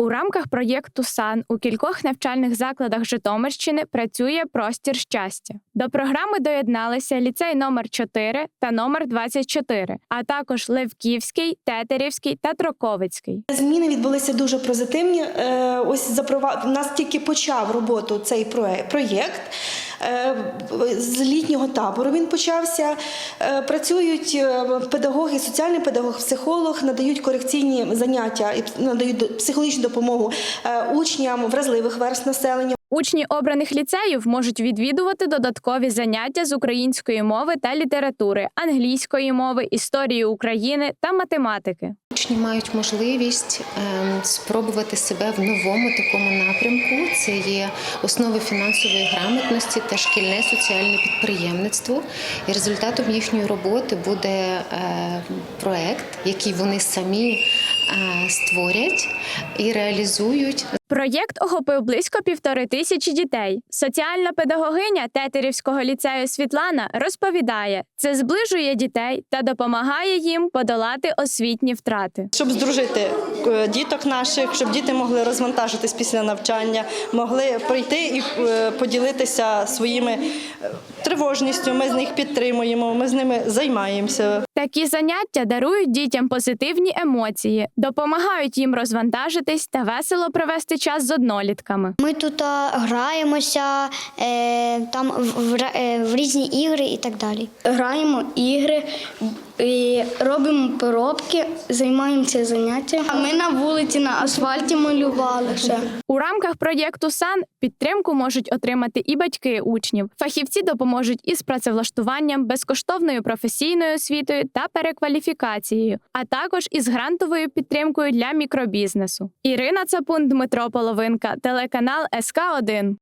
У рамках проєкту САН у кількох навчальних закладах Житомирщини працює простір щастя. До програми доєдналися ліцей номер 4 та номер 24, а також Левківський, Тетерівський та Троковицький. Зміни відбулися дуже позитивні. Е, Ось запровад... нас тільки почав роботу цей проє- проєкт. Е, З літнього табору він почався. Е, Працюють е, педагоги, соціальний педагог, психолог, надають корекційні заняття і надають психологічну допомогу учням вразливих верст населення. Учні обраних ліцеїв можуть відвідувати додаткові заняття з української мови та літератури, англійської мови, історії України та математики. Учні мають можливість ем, спробувати себе в новому такому напрямку. Це є основи фінансової грамотності та шкільне соціальне підприємництво. І результатом їхньої роботи буде е, проект, який вони самі створять і реалізують Проєкт охопив близько півтори тисячі дітей. Соціальна педагогиня Тетерівського ліцею Світлана розповідає, це зближує дітей та допомагає їм подолати освітні втрати. щоб здружити е, діток наших, щоб діти могли розвантажитись після навчання, могли прийти і е, поділитися своїми е, тривожністю. Ми з них підтримуємо, ми з ними займаємося. Такі заняття дарують дітям позитивні емоції, допомагають їм розвантажитись та весело провести час з однолітками. Ми тут граємося е, там в, в, е, в різні ігри і так далі. Граємо ігри, і робимо поробки, займаємося заняттям. А ми на вулиці на асфальті малювали ще. У рамках проєкту САН підтримку можуть отримати і батьки учнів. Фахівці допоможуть із працевлаштуванням, безкоштовною професійною освітою та перекваліфікацією, а також із грантовою підтримкою для мікробізнесу. Ірина Цапун, Дмитро Половинка, телеканал СК 1